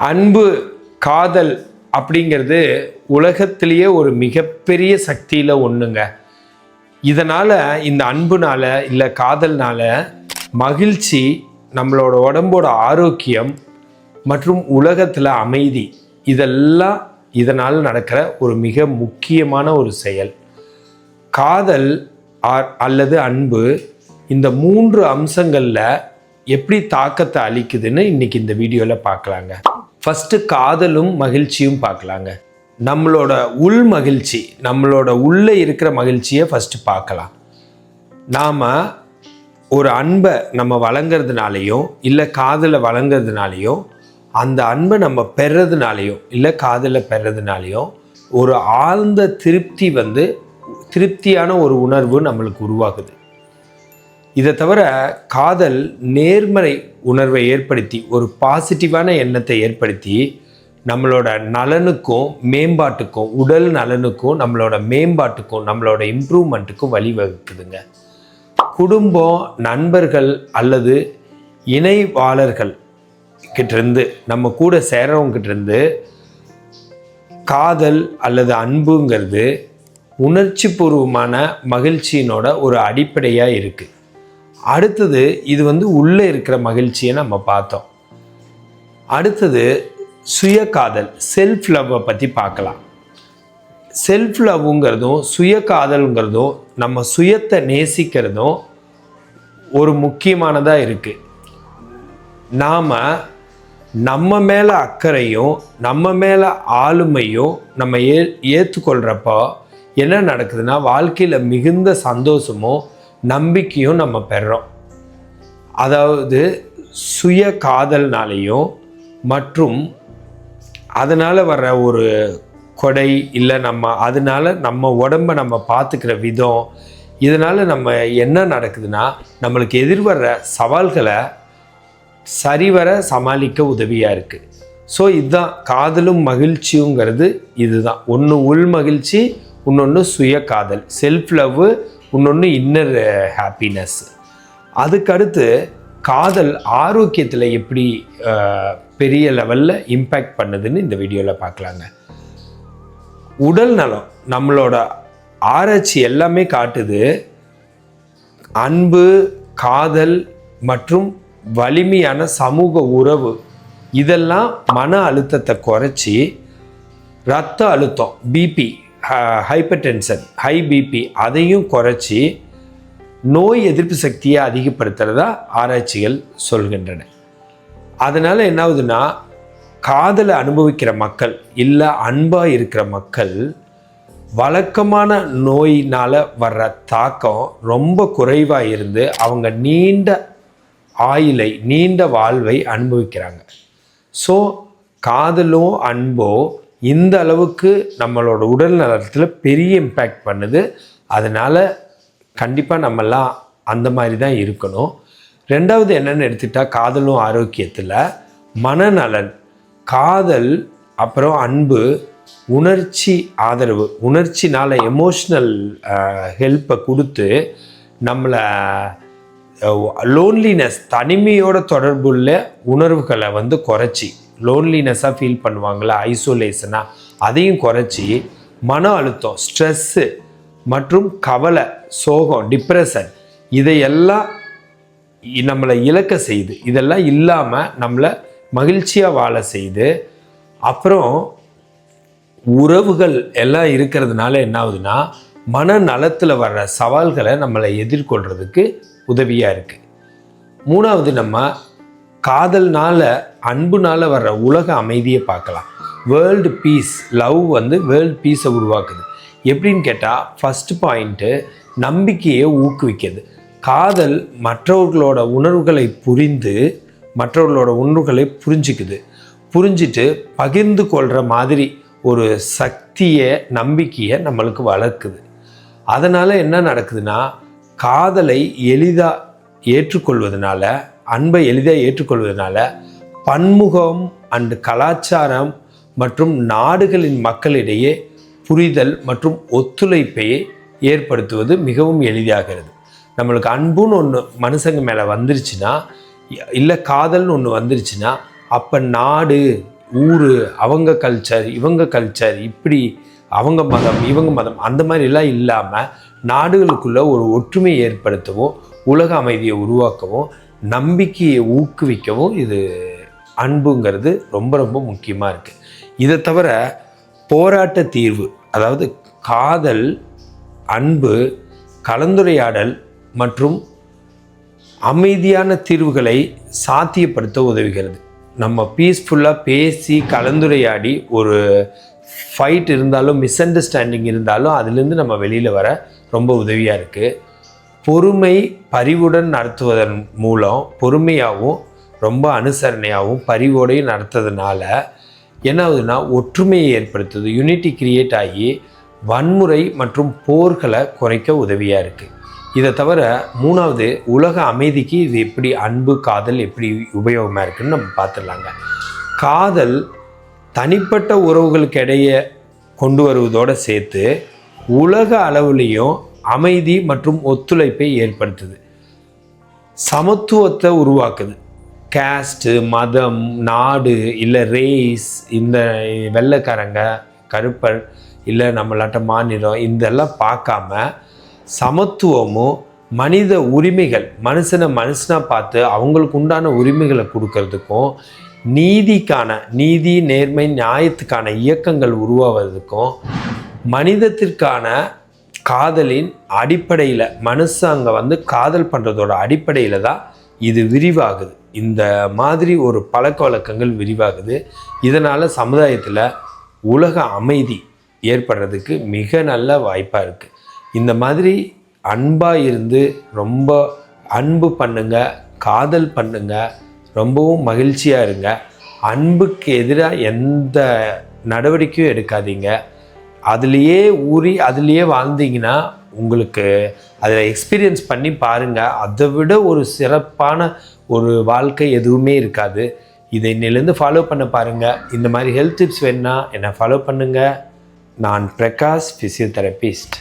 அன்பு காதல் அப்படிங்கிறது உலகத்திலேயே ஒரு மிகப்பெரிய சக்தியில் ஒன்றுங்க இதனால் இந்த அன்புனால் இல்லை காதல்னால் மகிழ்ச்சி நம்மளோட உடம்போட ஆரோக்கியம் மற்றும் உலகத்தில் அமைதி இதெல்லாம் இதனால் நடக்கிற ஒரு மிக முக்கியமான ஒரு செயல். காதல் ஆர்- அல்லது அன்பு இந்த மூன்று அம்சங்களில் எப்படி தாக்கத்தை அளிக்குதுன்னு இன்றைக்கி இந்த வீடியோவில் பார்க்கலாங்க ஃபஸ்ட்டு காதலும் மகிழ்ச்சியும் பார்க்கலாங்க. நம்மளோட உள் மகிழ்ச்சி நம்மளோட உள்ளே இருக்கிற மகிழ்ச்சியை ஃபஸ்ட்டு பார்க்கலாம். நாம் ஒரு அன்பை நம்ம வழங்குறதுனாலையும் இல்லை காதலை வழங்குறதுனாலையும் அந்த அன்பை நம்ம பெறதுனாலையும் இல்லை காதலை பெறதுனாலையும் ஒரு ஆழ்ந்த திருப்தி வந்து திருப்தியான ஒரு உணர்வு நம்மளுக்கு உருவாகுது. இதை தவிர காதல் நேர்மறை உணர்வை ஏற்படுத்தி ஒரு பாசிட்டிவான எண்ணத்தை ஏற்படுத்தி நம்மளோட நலனுக்கும் மேம்பாட்டுக்கும் உடல் நலனுக்கும் நம்மளோட மேம்பாட்டுக்கும் நம்மளோட இம்ப்ரூவ்மெண்ட்டுக்கும் வழிவகுக்குதுங்க. குடும்பம் நண்பர்கள் அல்லது இணைவாளர்கள் கிட்டேருந்து நம்ம கூட சேரவங்க காதல் அல்லது அன்புங்கிறது உணர்ச்சி பூர்வமான மகிழ்ச்சியினோட ஒரு அடிப்படையாக இருக்குது அடுத்தது இது வந்து உள்ளே இருக்கிற மகிழ்ச்சியை நம்ம பார்த்தோம். அடுத்தது சுய காதல் செல்ஃப் லவ்வை பற்றி பார்க்கலாம். செல்ஃப் லவ்ங்கிறதும் சுய காதல்ங்கிறதும் நம்ம சுயத்தை நேசிக்கிறதும் ஒரு முக்கியமானதாக இருக்குது நாம் நம்ம மேலே அக்கறையும் நம்ம மேலே ஆளுமையும் நம்ம ஏ ஏற்றுக்கொள்கிறப்போ என்ன நடக்குதுன்னா வாழ்க்கையில் மிகுந்த சந்தோஷமும் நம்பிக்கையும் நம்ம பெறோம் அதாவது சுய காதல்னாலையும் மற்றும் அதனால் வர்ற ஒரு கொடை இல்லை நம்ம அதனால நம்ம உடம்ப நம்ம பார்த்துக்கிற விதம் இதனால் நம்ம என்ன நடக்குதுன்னா நம்மளுக்கு எதிர்வர்ற சவால்களை சரிவர சமாளிக்க உதவியாக இருக்குது ஸோ இதுதான் காதலும் மகிழ்ச்சியுங்கிறது இதுதான். ஒன்று உள் மகிழ்ச்சி இன்னொன்று சுய காதல். செல்ஃப் லவ் இன்னொன்று இன்னர் ஹாப்பினஸ் அதுக்கடுத்து காதல் ஆரோக்கியத்தில் எப்படி பெரிய லெவலில் இம்பேக்ட் பண்ணுதுன்னு இந்த வீடியோவில் பார்க்கலாங்க. உடல் நலம் நம்மளோட ஆராய்ச்சி எல்லாமே காட்டுது. அன்பு காதல் மற்றும் வலிமையான சமூக உறவு இதெல்லாம் மன அழுத்தத்தை குறைச்சி ரத்த அழுத்தம் BP hypertension high BP அதையும் குறைச்சி நோய் எதிர்ப்பு சக்தியை அதிகப்படுத்துகிறதா ஆராய்ச்சிகள் சொல்கின்றன. அதனால் என்ன ஆகுதுன்னா காதலை அனுபவிக்கிற மக்கள் இல்லை அன்பாக இருக்கிற மக்கள் வழக்கமான நோயினால் வர்ற தாக்கம் ரொம்ப குறைவாக இருந்து அவங்க நீண்ட ஆயிலை நீண்ட வாழ்வை அனுபவிக்கிறாங்க. ஸோ காதலோ அன்போ இந்த அளவுக்கு நம்மளோட உடல் நலத்தில் பெரிய இம்பேக்ட் பண்ணுது. அதனால் கண்டிப்பாக நம்மலாம் அந்த மாதிரி தான் இருக்கணும். ரெண்டாவது என்னென்னு எடுத்துட்டால் காதலும் ஆரோக்கியத்தில். மனநலன் காதல் அப்புறம் அன்பு உணர்ச்சி ஆதரவு. உணர்ச்சினால் எமோஷ்னல் ஹெல்ப்பை கொடுத்து நம்மளை லோன்லினஸ் தனிமையோட தொடர்புள்ள உணர்வுகளை வந்து குறைச்சி லோன்லினஸாக ஃபீல் பண்ணுவாங்களா? ஐசோலேஷனாக அதையும் குறைச்சி மன அழுத்தம் ஸ்ட்ரெஸ்ஸு மற்றும் கவலை சோகம் டிப்ரெஷன் இதையெல்லாம் நம்மளை இழக்க செய்யுது. இதெல்லாம் இல்லாமல் நம்மளை மகிழ்ச்சியாக வாழ செய்து அப்புறம் உறவுகள் எல்லாம் இருக்கிறதுனால என்ன ஆகுதுன்னா மனநலத்தில் வர்ற சவால்களை நம்மளை எதிர்கொள்கிறதுக்கு உதவியாக இருக்குது மூணாவது நம்ம காதல்னால அன்புனால வர்ற உலக அமைதியை பார்க்கலாம் வேர்ல்டு பீஸ் லவ் வந்து வேர்ல்டு பீஸை உருவாக்குது. எப்படின்னு கேட்டால் ஃபஸ்ட்டு பாயிண்ட்டு நம்பிக்கையை ஊக்குவிக்கிறது. காதல் மற்றவர்களோட உணர்வுகளை புரிந்து மற்றவர்களோட உணர்வுகளை புரிஞ்சுக்குது. புரிஞ்சிட்டு பகிர்ந்து கொள்கிற மாதிரி ஒரு சக்தியை நம்பிக்கையை நம்மளுக்கு வளர்க்குது. அதனால் என்ன நடக்குதுன்னா காதலை எளிதாக ஏற்றுக்கொள்வதனால அன்பை எளிதாக ஏற்றுக்கொள்வதனால பன்முகம் அண்டு கலாச்சாரம் மற்றும் நாடுகளின் மக்களிடையே புரிதல் மற்றும் ஒத்துழைப்பை ஏற்படுத்துவது மிகவும் எளிதாகிறது. நம்மளுக்கு அன்புன்னு ஒன்று மனுஷங்க மேலே வந்துருச்சுன்னா இல்லை காதல்னு ஒன்று வந்துருச்சுன்னா அப்போ நாடு ஊர் அவங்க கல்ச்சர் இவங்க கல்ச்சர் இப்படி அவங்க மதம் இவங்க மதம் அந்த மாதிரிலாம் இல்லாமல் நாடுகளுக்குள்ள ஒரு ஒற்றுமையை ஏற்படுத்தவும் உலக அமைதியை உருவாக்கவும் நம்பிக்கையை ஊக்குவிக்கவும் இது அன்புங்கிறது ரொம்ப ரொம்ப முக்கியமாக இருக்குது இதை தவிர போராட்ட தீர்வு அதாவது காதல் அன்பு கலந்துரையாடல் மற்றும் அமைதியான தீர்வுகளை சாத்தியப்படுத்த உதவுகிறது. நம்ம பீஸ்ஃபுல்லாக பேசி கலந்துரையாடி ஒரு ஃபைட் இருந்தாலும் மிஸ் அண்டர்ஸ்டாண்டிங் இருந்தாலும் அதுலேருந்து நம்ம வெளியில் வர ரொம்ப உதவியாக இருக்குது பொறுமை பரிவுடன் நடத்துவதன் மூலம் பொறுமையாகவும் ரொம்ப அனுசரணையாகவும் பரிவோடையும் நடத்துறதுனால என்ன ஆகுதுன்னா ஒற்றுமையை ஏற்படுத்துது. யூனிட்டி கிரியேட் ஆகி வன்முறை மற்றும் போர்களை குறைக்க உதவியாக இருக்குது இதை தவிர மூணாவது உலக அமைதிக்கு இது எப்படி அன்பு காதல் எப்படி உபயோகமாக இருக்குன்னு நம்ம பார்த்துடலாங்க. காதல் தனிப்பட்ட உறவுகளுக்கு இடையே கொண்டு வருவதோடு சேர்த்து உலக அளவுலேயும் அமைதி மற்றும் ஒத்துழைப்பை ஏற்படுத்துது. சமத்துவத்தை உருவாக்குது. கேஸ்ட்டு மதம் நாடு இல்லை ரேஸ் இந்த வெள்ளைக்காரங்க கருப்பர் இல்லை நம்மளாட்ட மாநிலம் இதெல்லாம் பார்க்காம சமத்துவமும் மனித உரிமைகள் மனுஷனை மனுஷனாக பார்த்து அவங்களுக்கு உண்டான உரிமைகளை கொடுக்கறதுக்கும் நீதிக்கான நீதி நேர்மை நியாயத்துக்கான இயக்கங்கள் உருவாவதுக்கும் மனிதத்திற்கான காதலின் அடிப்படையில் மனசு அங்கே வந்து காதல் பண்ணுறதோட அடிப்படையில் தான் இது விரிவாகுது. இந்த மாதிரி ஒரு பழக்க வழக்கங்கள் விரிவாகுது. இதனால் சமுதாயத்தில் உலக அமைதி ஏற்படுறதுக்கு மிக நல்ல வாய்ப்பாக இருக்குது இந்த மாதிரி அன்பாக இருந்து ரொம்ப அன்பு பண்ணுங்க காதல் பண்ணுங்க ரொம்பவும் மகிழ்ச்சியாக இருங்க. அன்புக்கு எதிராக எந்த நடவடிக்கையும் எடுக்காதீங்க. அதுலேயே ஊறி அதுலேயே வாழ்ந்தீங்கன்னா உங்களுக்கு அதில் எக்ஸ்பீரியன்ஸ் பண்ணி பாருங்கள் அதை விட ஒரு சிறப்பான ஒரு வாழ்க்கை எதுவுமே இருக்காது. இதை இன்னிலேருந்து ஃபாலோ பண்ண பாருங்கள் இந்த மாதிரி ஹெல்த் டிப்ஸ் வேணுன்னா என்னை ஃபாலோ பண்ணுங்கள் நான் பிரகாஷ் ஃபிசியோதெரபிஸ்ட்